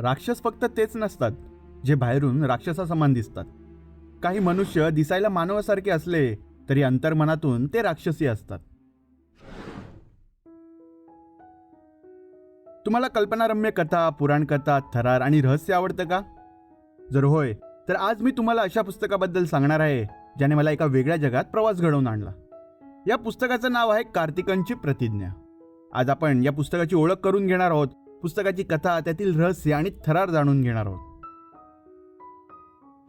राक्षस फक्त तेच नसतात जे बाहेरून राक्षसासमान दिसतात. काही मनुष्य दिसायला मानवासारखे असले तरी अंतर्मनातून ते राक्षसी असतात. तुम्हाला कल्पनारम्य कथा पुराणकथा थरार आणि रहस्य आवडतं का? जर होय तर आज मी तुम्हाला अशा पुस्तकाबद्दल सांगणार आहे ज्याने मला एका वेगळ्या जगात प्रवास घडवून आणला. या पुस्तकाचं नाव आहे कार्तिकांची प्रतिज्ञा. आज आपण या पुस्तकाची ओळख करून घेणार आहोत पुस्तकाची कथा त्यातील रहस्य आणि थरार जाणून घेणार आहोत.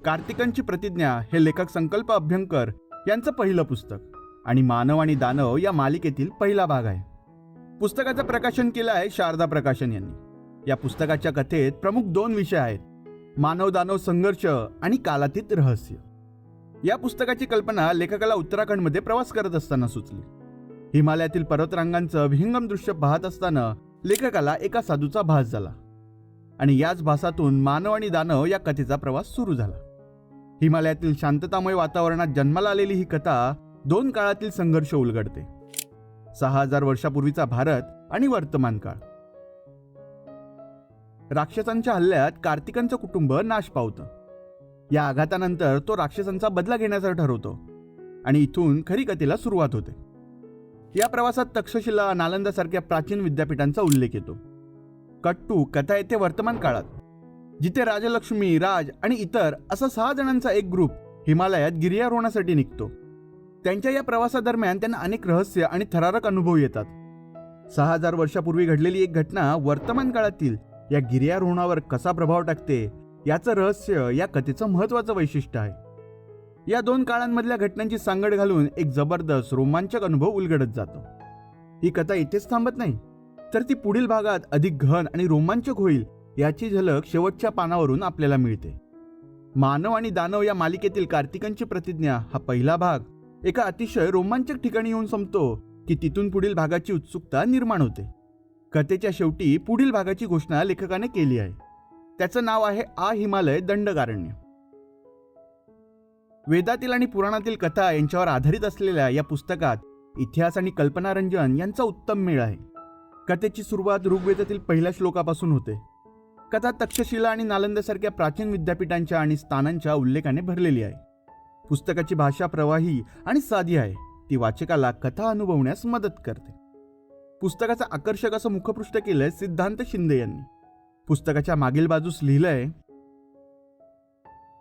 कार्तिकांची प्रतिज्ञा हे लेखक संकल्प अभ्यंकर यांचं पहिलं पुस्तक आणि मानव आणि दानव या मालिकेतील पहिला भाग आहे. पुस्तकाचं प्रकाशन केलं आहे शारदा प्रकाशन यांनी. या पुस्तकाच्या कथेत प्रमुख दोन विषय आहेत मानव दानव संघर्ष आणि कालातीत रहस्य. या पुस्तकाची कल्पना लेखकाला उत्तराखंडमध्ये प्रवास करत असताना सुचली. हिमालयातील पर्वतरांगांचं विहंगम दृश्य पाहत असताना लेखकाला एका साधूचा भास झाला. आणि याच भासातून मानव आणि दानव या कथेचा प्रवास सुरू झाला. हिमालयातील शांततामय वातावरणात जन्माला आलेली ही कथा दोन काळातील संघर्ष उलगडते. सहा हजार वर्षापूर्वीचा भारत आणि वर्तमान काळ. राक्षसांच्या हल्ल्यात कार्तिकांचं कुटुंब नाश पावतं. या आघातानंतर तो राक्षसांचा बदला घेण्याचं ठरवतो. आणि इथून खरी कथेला सुरुवात होते. या प्रवासात तक्षशिला नालंदासारख्या प्राचीन विद्यापीठांचा उल्लेख येतो. कट्टू कथा येथे वर्तमान काळात. जिथे राजलक्ष्मी राज आणि इतर असा सहा जणांचा एक ग्रुप हिमालयात गिर्यारोहणासाठी निघतो. त्यांच्या या प्रवासादरम्यान त्यांना अनेक रहस्य आणि थरारक अनुभव येतात. सहा हजार वर्षापूर्वी घडलेली एक घटना वर्तमान काळातील या गिर्यारोहणावर कसा प्रभाव टाकते याचं रहस्य या कथेचं महत्वाचं वैशिष्ट्य आहे. या दोन काळांमधल्या घटनांची सांगड घालून एक जबरदस्त रोमांचक अनुभव उलगडत जातो. ही कथा इथेच थांबत नाही तर ती पुढील भागात अधिक घन आणि रोमांचक होईल याची झलक शेवटच्या पानावरून आपल्याला मिळते. मानव आणि दानव या मालिकेतील कार्तिकांची प्रतिज्ञा हा पहिला भाग एका अतिशय रोमांचक ठिकाणी येऊन संपतो की तिथून पुढील भागाची उत्सुकता निर्माण होते. कथेच्या शेवटी पुढील भागाची घोषणा लेखकाने केली आहे. त्याचं नाव आहे आ हिमालय दंडकारण्य. वेदातील आणि पुराणातील कथा यांच्यावर आधारित असलेल्या या पुस्तकात इतिहास आणि कल्पनारंजन यांचा उत्तम मेळ आहे. कथेची सुरुवात ऋग्वेदातील पहिल्या श्लोकापासून होते. कथा तक्षशिला आणि नालंदासारख्या प्राचीन विद्यापीठांच्या आणि स्थानांच्या उल्लेखाने भरलेली आहे. पुस्तकाची भाषा प्रवाही आणि साधी आहे. ती वाचकाला कथा अनुभवण्यास मदत करते. पुस्तकाचं आकर्षक असं मुखपृष्ठ केलंय सिद्धांत शिंदे यांनी. पुस्तकाच्या मागील बाजूस लिहिलंय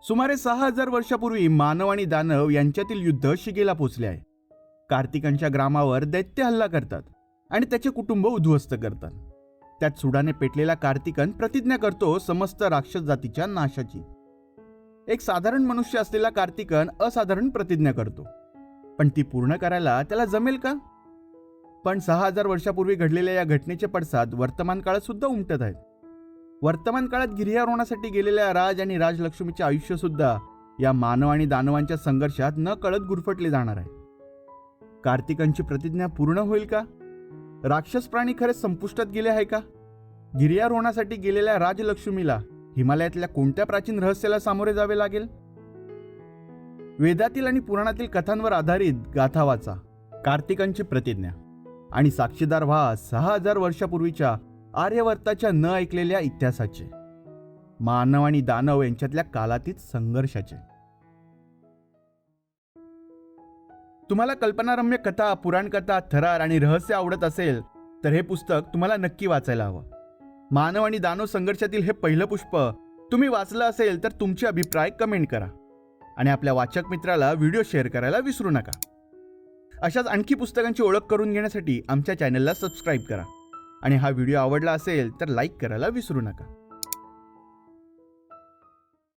सुमारे सहा हजार वर्षापूर्वी मानव आणि दानव यांच्यातील युद्ध शिगेला पोचले आहे. कार्तिकांच्या ग्रामावर दैत्य हल्ला करतात आणि त्याचे कुटुंब उद्ध्वस्त करतात. त्यात सुडाने पेटलेला कार्तिकन प्रतिज्ञा करतो समस्त राक्षस जातीच्या नाशाची. एक साधारण मनुष्य असलेला कार्तिकन असाधारण प्रतिज्ञा करतो. पण ती पूर्ण करायला त्याला जमेल का? पण सहा हजार वर्षापूर्वी घडलेल्या या घटनेचे पडसाद वर्तमान काळात सुद्धा उमटत आहेत. वर्तमान काळात गिर्यारोहणासाठी गेलेल्या राज आणि राजलक्ष्मीचे आयुष्य सुद्धा या मानव आणि दानवांच्या संघर्षात न कळत गुरफटले जाणार आहे. कार्तिकांची प्रतिज्ञा पूर्ण होईल का? राक्षस प्राणी खरे संपुष्टात गेले आहे का? गिर्यारोहणासाठी गेलेल्या राजलक्ष्मीला हिमालयातल्या कोणत्या प्राचीन रहस्याला सामोरे जावे लागेल? वेदातील आणि पुराणातील कथांवर आधारित गाथा वाचा. कार्तिकांची प्रतिज्ञा. आणि साक्षीदार व्हा सहा हजार वर्षापूर्वीच्या आर्यवर्ताच्या न ऐकलेल्या इतिहासाचे मानव आणि दानव यांच्यातल्या कालातीत संघर्षाचे. तुम्हाला कल्पनारम्य कथा पुराणकथा थरार आणि रहस्य आवडत असेल तर हे पुस्तक तुम्हाला नक्की वाचायला हवं. मानव आणि दानव संघर्षातील हे पहिलं पुष्प तुम्ही वाचलं असेल तर तुमचे अभिप्राय कमेंट करा आणि आपल्या वाचक मित्राला व्हिडिओ शेअर करायला विसरू नका. अशाच आणखी पुस्तकांची ओळख करून घेण्यासाठी आमच्या चॅनलला सबस्क्राईब करा. आणि हा व्हिडिओ आवडला असेल तर लाईक करायला विसरू नका.